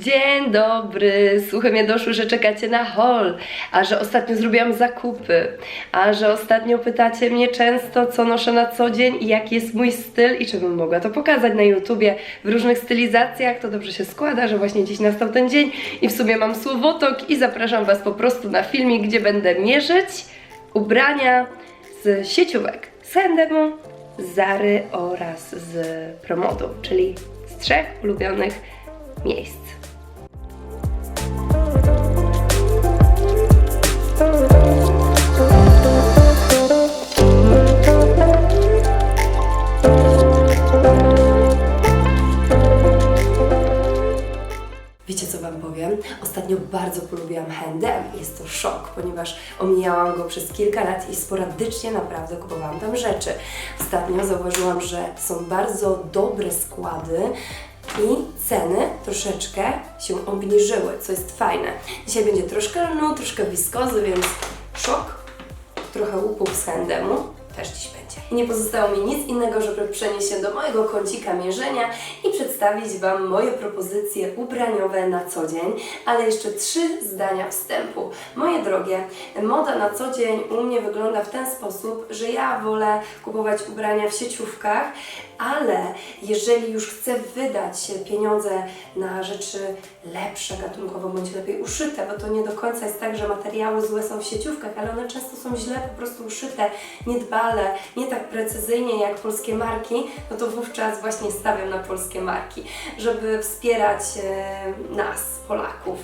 Dzień dobry, słuchy mnie doszły, że czekacie na haul, a że ostatnio zrobiłam zakupy, a że ostatnio pytacie mnie często, co noszę na co dzień i jaki jest mój styl. I czy bym mogła to pokazać na YouTubie w różnych stylizacjach, to dobrze się składa, że właśnie dziś nastał ten dzień. I w sumie mam słowotok i zapraszam Was po prostu na filmik, gdzie będę mierzyć ubrania z sieciówek z Zary oraz z Promodu, czyli z trzech ulubionych miejsc. Ostatnio bardzo polubiłam Handem. Jest to szok, ponieważ omijałam go przez kilka lat i sporadycznie naprawdę kupowałam tam rzeczy. Ostatnio zauważyłam, że są bardzo dobre składy i ceny troszeczkę się obniżyły, co jest fajne. Dzisiaj będzie troszkę lnu, troszkę wiskozy, więc szok, trochę łupów z Handemu też dziś będzie. I nie pozostało mi nic innego, żeby przenieść się do mojego kącika mierzenia i przedstawić Wam moje propozycje ubraniowe na co dzień, ale jeszcze trzy zdania wstępu. Moje drogie, moda na co dzień u mnie wygląda w ten sposób, że ja wolę kupować ubrania w sieciówkach, ale jeżeli już chcę wydać pieniądze na rzeczy lepsze gatunkowo bądź lepiej uszyte, bo to nie do końca jest tak, że materiały złe są w sieciówkach, ale one często są źle po prostu uszyte, niedbale, nie tak precyzyjnie jak polskie marki, no to wówczas właśnie stawiam na polskie marki, żeby wspierać e, nas, Polaków.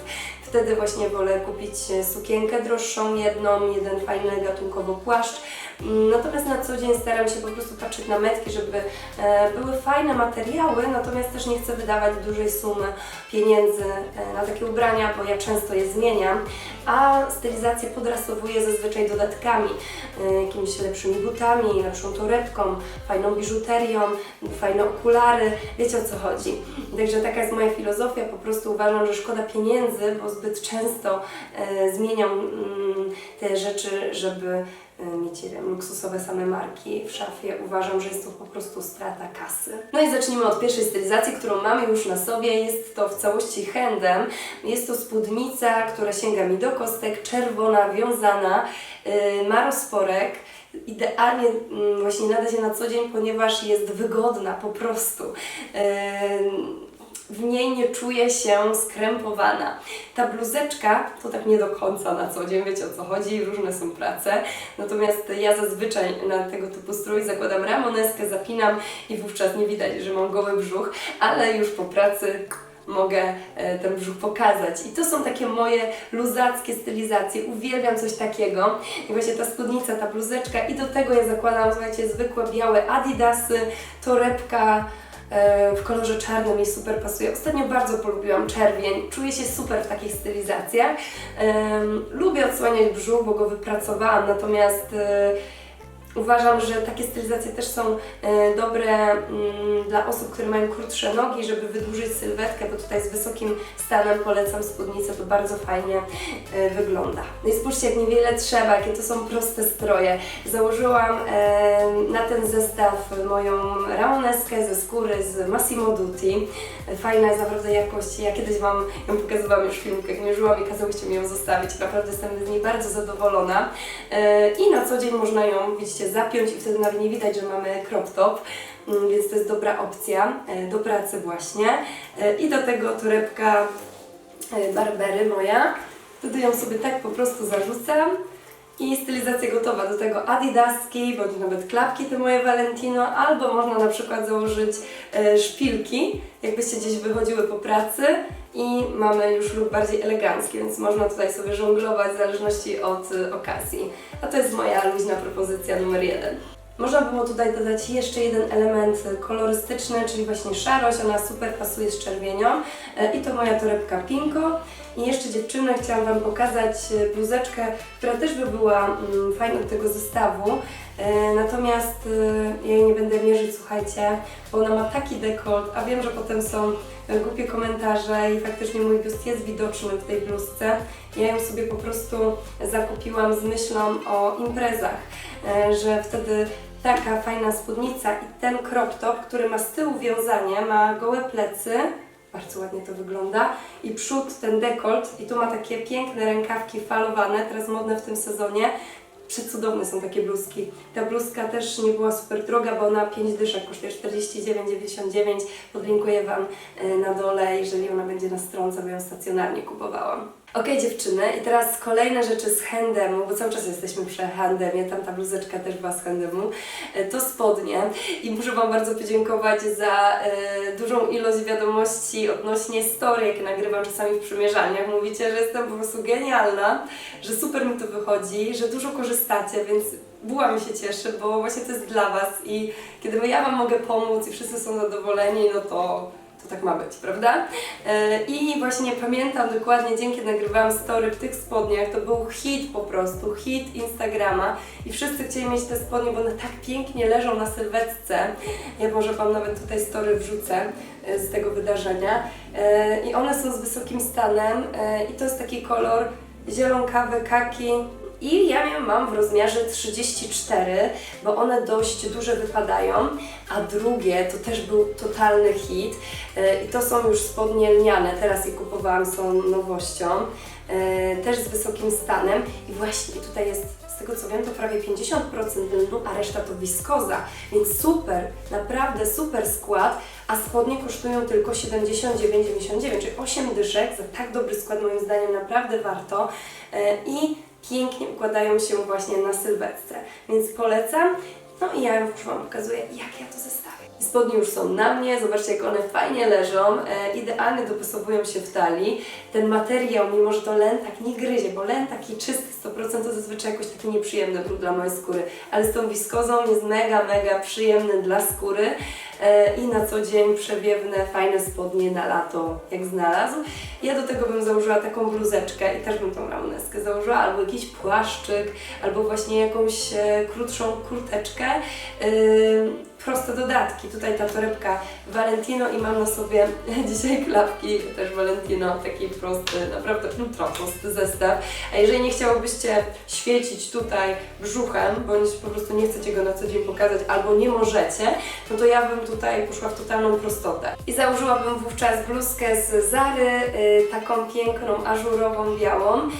Wtedy właśnie wolę kupić e, sukienkę droższą, jedną, jeden fajny gatunkowo płaszcz. Mm, Natomiast na co dzień staram się po prostu patrzeć na metki, żeby e, były fajne materiały, natomiast też nie chcę wydawać dużej sumy pieniędzy e, na takie ubrania, bo ja często je zmieniam, a stylizację podrasowuję zazwyczaj dodatkami, jakimiś lepszymi butami, lepszą torebką, fajną biżuterią, fajne okulary, wiecie o co chodzi. Także taka jest moja filozofia, po prostu uważam, że szkoda pieniędzy, bo zbyt często e, zmieniam mm, te rzeczy, żeby e, mieć wiem, luksusowe same marki w szafie. Uważam, że jest to po prostu strata kasy. No i zacznijmy od pierwszej stylizacji, którą mamy już na sobie. Jest to w całości handem. Jest to spódnica, która sięga mi do kostek, czerwona, wiązana, yy, ma rozporek. Idealnie mm, właśnie nada się na co dzień, ponieważ jest wygodna po prostu. W niej nie czuję się skrępowana. Ta bluzeczka to tak nie do końca na co dzień, wiecie o co chodzi, różne są prace. Natomiast ja zazwyczaj na tego typu strój zakładam ramoneskę, zapinam i wówczas nie widać, że mam goły brzuch, ale już po pracy mogę e, ten brzuch pokazać. I to są takie moje luzackie stylizacje. Uwielbiam coś takiego. I właśnie ta spódnica, ta bluzeczka i do tego ja zakładam, słuchajcie, zwykłe białe adidasy, torebka, w kolorze czarnym mi super pasuje. Ostatnio bardzo polubiłam czerwień, czuję się super w takich stylizacjach. Lubię odsłaniać brzuch, bo go wypracowałam, natomiast e, uważam, że takie stylizacje też są e, dobre mm, dla osób, które mają krótsze nogi, żeby wydłużyć sylwetkę, bo tutaj z wysokim stanem polecam spódnicę, to bardzo fajnie e, wygląda. No i spójrzcie, jak niewiele trzeba, jakie to są proste stroje. Założyłam e, na ten zestaw moją ramoneskę ze skóry z Massimo Dutti. Fajna jest naprawdę jakość. Ja kiedyś Wam ją pokazywałam już w filmikach, mierzyłam i kazałyście mi ją zostawić. Naprawdę jestem z niej bardzo zadowolona. E, I na co dzień można ją, widzicie, zapiąć i wtedy nawet nie widać, że mamy crop top. Mm, Więc to jest dobra opcja e, do pracy właśnie. E, I do tego torebka Barbery moja. Wtedy ją sobie tak po prostu zarzucam i stylizacja gotowa. Do tego adidaski, bądź nawet klapki te moje Valentino, albo można na przykład założyć e, szpilki, jakbyście gdzieś wychodziły po pracy i mamy już look bardziej elegancki, więc można tutaj sobie żonglować w zależności od e, okazji. A to jest moja luźna propozycja numer jeden. Można było tutaj dodać jeszcze jeden element kolorystyczny, czyli właśnie szarość. Ona super pasuje z czerwienią. E, I to moja torebka Pinko. I jeszcze dziewczyny chciałam Wam pokazać e, bluzeczkę, która też by była mm, fajna tego zestawu. E, Natomiast ja jej nie będę mierzyć, słuchajcie, bo ona ma taki dekolt, a wiem, że potem są e, głupie komentarze i faktycznie mój biust jest widoczny w tej bluzce. Ja ją sobie po prostu zakupiłam z myślą o imprezach, e, że wtedy taka fajna spódnica i ten crop top, który ma z tyłu wiązanie, ma gołe plecy, Bardzo ładnie to wygląda. I przód, ten dekolt, i tu ma takie piękne rękawki falowane, teraz modne w tym sezonie. Przecudowne są takie bluzki. Ta bluzka też nie była super droga, bo ona 5 dyszek kosztuje 49,99. Podlinkuję Wam e, na dole, jeżeli ona będzie na stronce, bo ją stacjonarnie kupowałam. Okej dziewczyny, i teraz kolejne rzeczy z handemu, bo cały czas jesteśmy przy handemie, tam ta bluzeczka też była z handemu, E, to spodnie i muszę Wam bardzo podziękować za e, dużą ilość wiadomości odnośnie story, jakie nagrywam czasami w przymierzaniach. Mówicie, że jestem po prostu genialna, że super mi to wychodzi, że dużo korzystacie, więc buła mi się cieszy, bo właśnie to jest dla Was i kiedy ja Wam mogę pomóc i wszyscy są zadowoleni, no to tak ma być, prawda? E, I właśnie pamiętam dokładnie dzień, kiedy nagrywałam story w tych spodniach, to był hit po prostu, hit Instagrama i wszyscy chcieli mieć te spodnie, bo one tak pięknie leżą na sylwetce. Ja może Wam nawet tutaj story wrzucę e, z tego wydarzenia. E, I one są z wysokim stanem i to jest taki kolor zielonkawy, kaki, i ja ją mam w rozmiarze 34, bo one dość duże wypadają, a drugie to też był totalny hit. E, i to są już spodnie lniane, teraz je kupowałam, są nowością, e, też z wysokim stanem. I właśnie tutaj jest, z tego co wiem, to prawie 50% lnu, a reszta to wiskoza, więc super, naprawdę super skład, a spodnie kosztują tylko 79,99, czyli 8 dyszek, za tak dobry skład moim zdaniem naprawdę warto. E, i pięknie układają się właśnie na sylwetce, więc polecam. No i ja już Wam pokazuję, jak ja to zestawię. Spodnie już są na mnie, zobaczcie jak one fajnie leżą, e, idealnie dopasowują się w talii. Ten materiał, mimo że to len tak nie gryzie, bo len taki czysty 100% to zazwyczaj jakoś taki nieprzyjemny brud dla mojej skóry, ale z tą wiskozą jest mega, mega przyjemny dla skóry i na co dzień przewiewne, fajne spodnie na lato, jak znalazł. Ja do tego bym założyła taką bluzeczkę i też bym tą ramoneskę założyła, albo jakiś płaszczyk, albo właśnie jakąś e, krótszą kurteczkę. Yy, proste dodatki. Tutaj ta torebka Valentino i mam na sobie dzisiaj klapki też Valentino, taki prosty, naprawdę ultra prosty zestaw. A jeżeli nie chciałobyście świecić tutaj brzuchem, bądź po prostu nie chcecie go na co dzień pokazać, albo nie możecie, no to ja bym tutaj poszła w totalną prostotę. I założyłabym wówczas bluzkę z Zary, y, taką piękną, ażurową, białą. Y,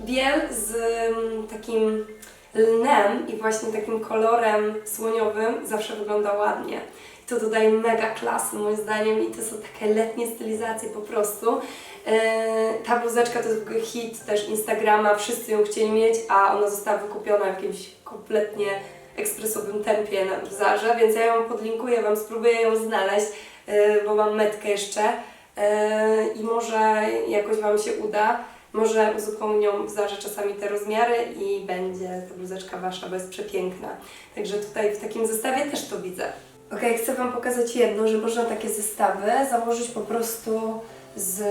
biel z mm, takim lnem i właśnie takim kolorem słoniowym zawsze wygląda ładnie. To dodaje mega klasy moim zdaniem i to są takie letnie stylizacje po prostu. Eee, ta bluzeczka to jest hit też Instagrama, wszyscy ją chcieli mieć, a ona została wykupiona w jakimś kompletnie ekspresowym tempie na w Zarze, więc ja ją podlinkuję Wam, spróbuję ją znaleźć, eee, bo mam metkę jeszcze eee, i może jakoś Wam się uda. Może uzupełnią w Zarze czasami te rozmiary i będzie ta bluzeczka Wasza, bo jest przepiękna. Także tutaj w takim zestawie też to widzę. Ok, chcę Wam pokazać jedno, że można takie zestawy założyć po prostu z...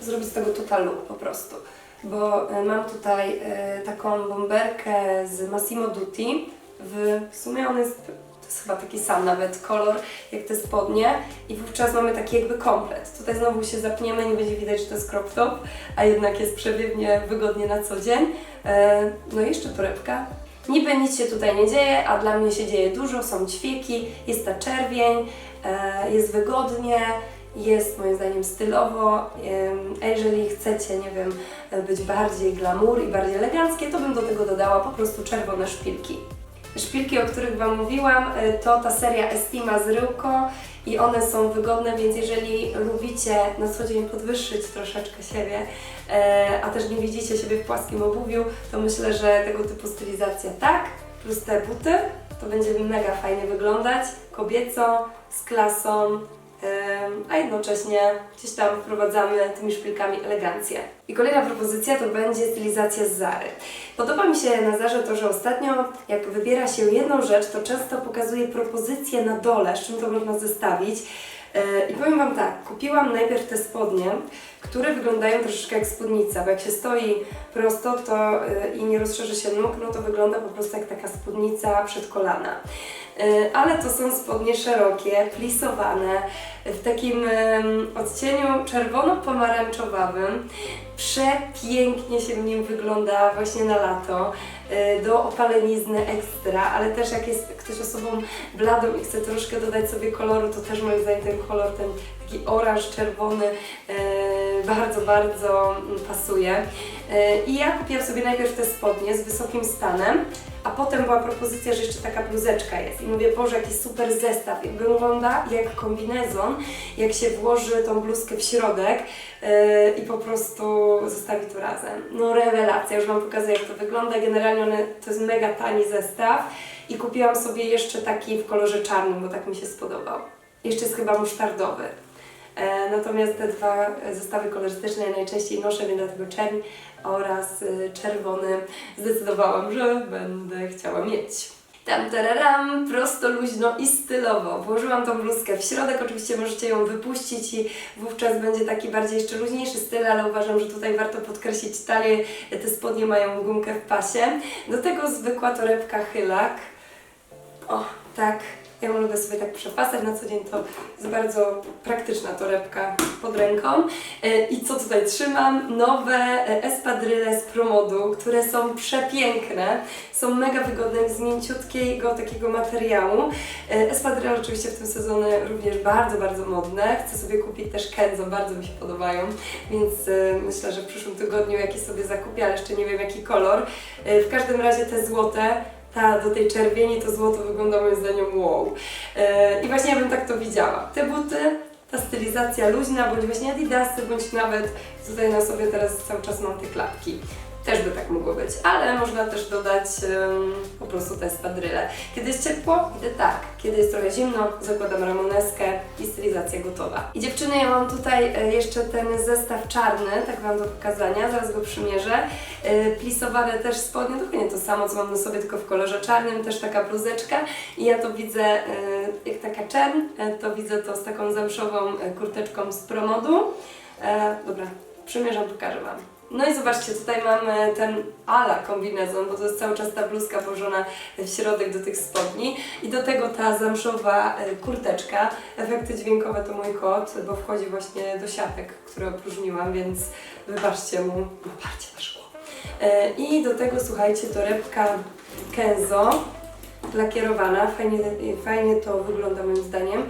zrobić z tego total look po prostu. Bo e, mam tutaj e, taką bomberkę z Massimo Dutti. W, w sumie on jest to jest chyba taki sam nawet kolor jak te spodnie i wówczas mamy taki jakby komplet. Tutaj znowu się zapniemy, nie będzie widać, że to jest crop top, a jednak jest przewiewnie wygodnie na co dzień. E, no i jeszcze torebka. Niby nic się tutaj nie dzieje, a dla mnie się dzieje dużo, są ćwieki, jest ta czerwień, jest wygodnie, jest moim zdaniem stylowo, a jeżeli chcecie, nie wiem, być bardziej glamour i bardziej eleganckie, to bym do tego dodała po prostu czerwone szpilki. Szpilki, o których Wam mówiłam, y, to ta seria Estima z Ryłko i one są wygodne, więc jeżeli lubicie na co dzień podwyższyć troszeczkę siebie, e, a też nie widzicie siebie w płaskim obuwiu, to myślę, że tego typu stylizacja tak, plus te buty, to będzie mega fajnie wyglądać, kobieco, z klasą, a jednocześnie gdzieś tam wprowadzamy tymi szpilkami elegancję. I kolejna propozycja to będzie stylizacja z Zary. Podoba mi się na Zarze to, że ostatnio jak wybiera się jedną rzecz, to często pokazuje propozycję na dole, z czym to można zestawić. E, I powiem Wam tak, kupiłam najpierw te spodnie, które wyglądają troszeczkę jak spódnica, bo jak się stoi prosto to, e, i nie rozszerzy się nóg, no to wygląda po prostu jak taka spódnica przed kolana. E, Ale to są spodnie szerokie, plisowane, w takim odcieniu czerwono-pomarańczowawym. Przepięknie się w nim wygląda właśnie na lato. E, Do opalenizny ekstra, ale też jak jest ktoś osobą bladą i chce troszkę dodać sobie koloru, to też moim zdaniem ten kolor, ten taki oranż, czerwony e, bardzo, bardzo pasuje. E, I ja kupiłam sobie najpierw te spodnie z wysokim stanem, a potem była propozycja, że jeszcze taka bluzeczka jest. I mówię, Boże, jaki super zestaw. I wygląda jak kombinezon, jak się włoży tą bluzkę w środek yy, i po prostu zostawi to razem. No rewelacja, już Wam pokazuję jak to wygląda. Generalnie one, to jest mega tani zestaw i kupiłam sobie jeszcze taki w kolorze czarnym, bo tak mi się spodobał. Jeszcze jest chyba musztardowy. E, Natomiast te dwa zestawy kolorystyczne ja najczęściej noszę, więc dlatego czerń oraz y, czerwony zdecydowałam, że będę chciała mieć. Tam tararam, prosto, luźno i stylowo. Włożyłam tą bluzkę w środek, oczywiście możecie ją wypuścić i wówczas będzie taki bardziej jeszcze luźniejszy styl, ale uważam, że tutaj warto podkreślić talię. Te spodnie mają gumkę w pasie. Do tego zwykła torebka chylak. O, tak. Ja ją lubię sobie tak przepasać na co dzień, to jest bardzo praktyczna torebka pod ręką. E, I co tutaj trzymam? Nowe e, espadryle z Promodu, które są przepiękne. Są mega wygodne, z mięciutkiego takiego materiału. E, Espadryle oczywiście w tym sezonie również bardzo, bardzo modne. Chcę sobie kupić też Kenzo, bardzo mi się podobają, więc myślę, że w przyszłym tygodniu jakiś sobie zakupię, ale jeszcze nie wiem jaki kolor. W każdym razie te złote ta do tej czerwieni to złoto wygląda moim zdaniem wow. E, I właśnie ja bym tak to widziała. Te buty, ta stylizacja luźna, bądź właśnie adidasy, bądź nawet tutaj na sobie teraz cały czas mam te klapki. Też by tak mogło być, ale można też dodać em, po prostu te spadryle. Kiedy jest ciepło, idę tak. Kiedy jest trochę zimno, zakładam ramoneskę i stylizacja gotowa. I dziewczyny, ja mam tutaj e, jeszcze ten zestaw czarny, tak Wam do pokazania, zaraz go przymierzę. E, Plisowane też spodnie, dokładnie to samo, co mam na sobie, tylko w kolorze czarnym, też taka bluzeczka. I ja to widzę, e, jak taka czern, to widzę to z taką zamszową kurteczką z promodu. Dobra, przymierzam, pokażę Wam. No i zobaczcie, tutaj mamy ten ala kombinezon, bo to jest cały czas ta bluzka włożona w środek do tych spodni i do tego ta zamszowa e, kurteczka. Efekty dźwiękowe to mój kot, bo wchodzi właśnie do siatek, które opróżniłam, więc wybaczcie mu, ma parcie na szkło. E, I do tego, słuchajcie, torebka Kenzo, lakierowana, fajnie, fajnie to wygląda moim zdaniem.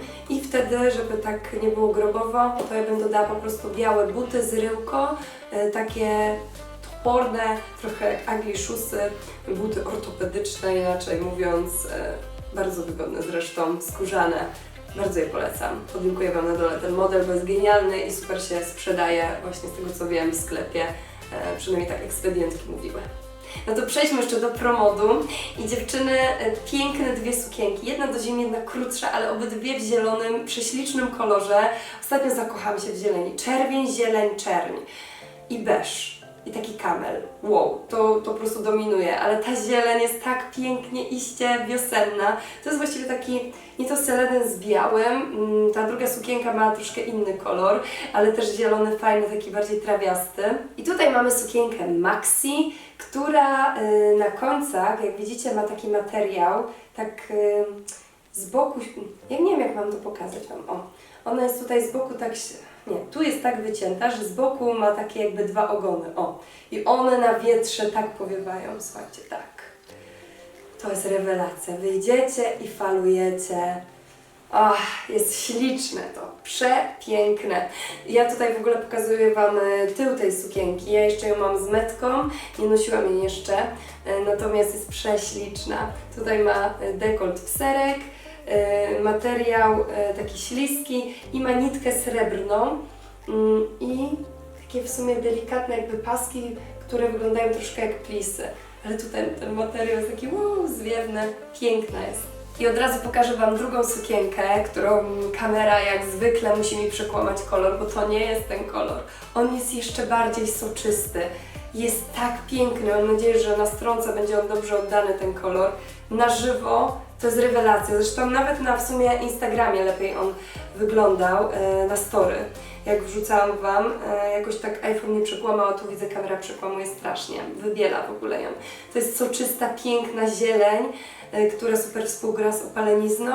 Wtedy, żeby tak nie było grobowo, to ja bym dodała po prostu białe buty z ryłko, e, takie toporne, trochę jak agli-szusy, buty ortopedyczne, inaczej mówiąc, e, bardzo wygodne zresztą, skórzane. Bardzo je polecam. Podlinkuję Wam na dole ten model, bo jest genialny i super się sprzedaje właśnie z tego co wiem w sklepie. E, przynajmniej tak ekspedientki mówiły. No to przejdźmy jeszcze do promodu. I dziewczyny, e, piękne dwie sukienki. Jedna do zimy, jedna krótsza, ale obydwie w zielonym, prześlicznym kolorze. Ostatnio zakochałam się w zieleni. Czerwień, zieleń, czerń. I beż. I taki kamel. Wow, to, to po prostu dominuje. Ale ta zieleń jest tak pięknie iście wiosenna. To jest właściwie taki, nie to seleden z białym. mm, Ta druga sukienka ma troszkę inny kolor, ale też zielony, fajny, taki bardziej trawiasty. I tutaj mamy sukienkę maxi, która y, na końcach, jak widzicie, ma taki materiał, tak y, z boku, ja nie wiem jak mam to pokazać Wam, o, ona jest tutaj z boku tak, nie, tu jest tak wycięta, że z boku ma takie jakby dwa ogony, o, i one na wietrze tak powiewają, słuchajcie, tak. To jest rewelacja, wyjdziecie i falujecie, Ach, jest śliczne to, przepiękne. Ja tutaj w ogóle pokazuję Wam e, tył tej sukienki. Ja jeszcze ją mam z metką, nie nosiłam jej jeszcze, e, natomiast jest prześliczna. Tutaj ma e, dekolt w serek, materiał taki śliski i ma nitkę srebrną mm, i takie w sumie delikatne jakby paski, które wyglądają troszkę jak plisy. Ale tutaj ten materiał jest taki wow, zwiewny, piękna jest. I od razu pokażę Wam drugą sukienkę, którą kamera jak zwykle musi mi przekłamać kolor, bo to nie jest ten kolor. On jest jeszcze bardziej soczysty. Jest tak piękny, mam nadzieję, że na stronce będzie on dobrze oddany ten kolor. Na żywo to jest rewelacja. Zresztą nawet na w sumie Instagramie lepiej on wyglądał, e, na story. Jak wrzucałam Wam, e, jakoś tak iPhone nie przekłamał, a tu widzę kamera przekłamuje strasznie. Wybiela w ogóle ją. To jest soczysta, piękna zieleń, która super współgra z opalenizną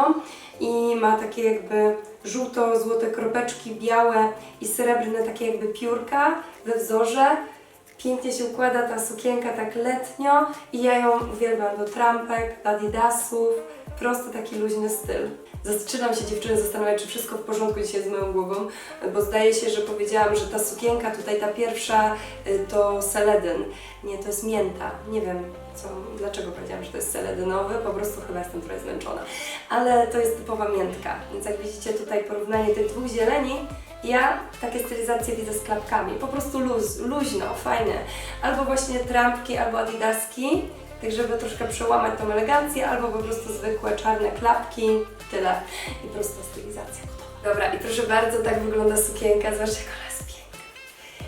i ma takie jakby żółto-złote kropeczki, białe i srebrne takie jakby piórka we wzorze. Pięknie się układa ta sukienka tak letnio i ja ją uwielbiam do trampek, adidasów, Prosty, taki luźny styl. Zaczynam się dziewczyny zastanawiać, czy wszystko w porządku dzisiaj z moją głową, bo zdaje się, że powiedziałam, że ta sukienka tutaj, ta pierwsza, y, to seledyn. Nie, to jest mięta. Nie wiem, co, dlaczego powiedziałam, że to jest seledynowy, po prostu chyba jestem trochę zmęczona. Ale to jest typowa miętka, więc jak widzicie tutaj porównanie tych dwóch zieleni, ja takie stylizacje widzę z klapkami, po prostu luz, luźno, fajne. Albo właśnie trampki, albo adidaski, tak żeby troszkę przełamać tą elegancję, albo po prostu zwykłe czarne klapki, tyle. I prosta stylizacja. Dobra, i proszę bardzo, tak wygląda sukienka, ona jest piękna.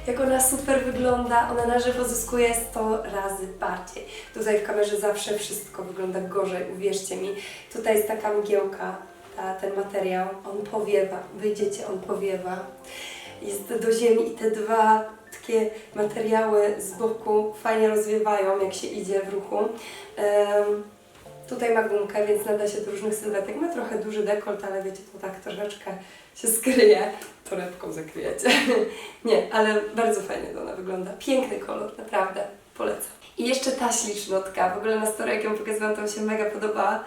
Jak ona super wygląda, ona na żywo zyskuje 100 razy bardziej. Tutaj w kamerze zawsze wszystko wygląda gorzej, uwierzcie mi. Tutaj jest taka mgiełka, ta, ten materiał, on powiewa, wyjdziecie, on powiewa. Jest do ziemi i te dwa takie materiały z boku fajnie rozwiewają, jak się idzie w ruchu. Em, tutaj ma gumkę, więc nada się do różnych sylwetek. Ma trochę duży dekolt, ale wiecie, to tak troszeczkę się skryje. Torebką zakryjecie. Nie, ale bardzo fajnie to ona wygląda. Piękny kolor, naprawdę. Polecam. I jeszcze ta ślicznotka. W ogóle na story, jak ją pokazywałam, to mi się mega podobała.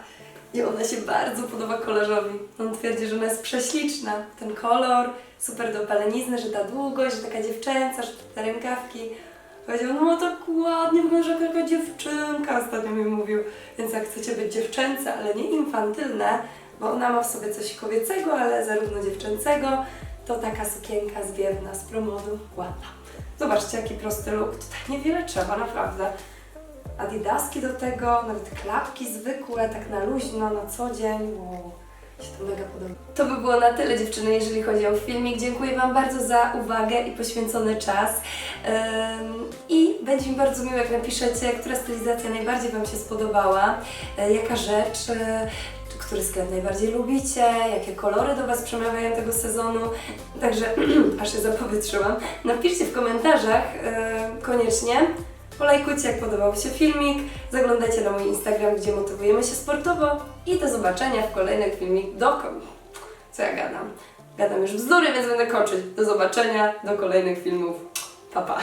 I ona się bardzo podoba kolorzowi. On twierdzi, że ona jest prześliczna. Ten kolor, super do palenizny, że ta długość, że taka dziewczęca, że te rękawki. Powiedział, no tak ładnie wygląda, jak taka dziewczynka, ostatnio mi mówił. Więc jak chcecie być dziewczęce, ale nie infantylne, bo ona ma w sobie coś kobiecego, ale zarówno dziewczęcego, to taka sukienka zwiewna z promodu ładna. Zobaczcie, jaki prosty look. Tutaj niewiele trzeba, naprawdę. Adidaski do tego, nawet klapki zwykłe, tak na luźno, na co dzień. Wow. Się to mega podoba. To by było na tyle dziewczyny, jeżeli chodzi o filmik. Dziękuję Wam bardzo za uwagę i poświęcony czas. I będzie mi bardzo miło, jak napiszecie, która stylizacja najbardziej Wam się spodobała, e, jaka rzecz, e, który sklep najbardziej lubicie, jakie kolory do Was przemawiają tego sezonu. Także aż się zapowietrzyłam. Napiszcie w komentarzach e, koniecznie. Polajkujcie, jak podobał się filmik. Zaglądajcie na mój Instagram, gdzie motywujemy się sportowo. I do zobaczenia w kolejnych filmikach. Do... Co ja gadam? Gadam już bzdury, więc będę kończyć. Do zobaczenia, do kolejnych filmów. Pa, pa.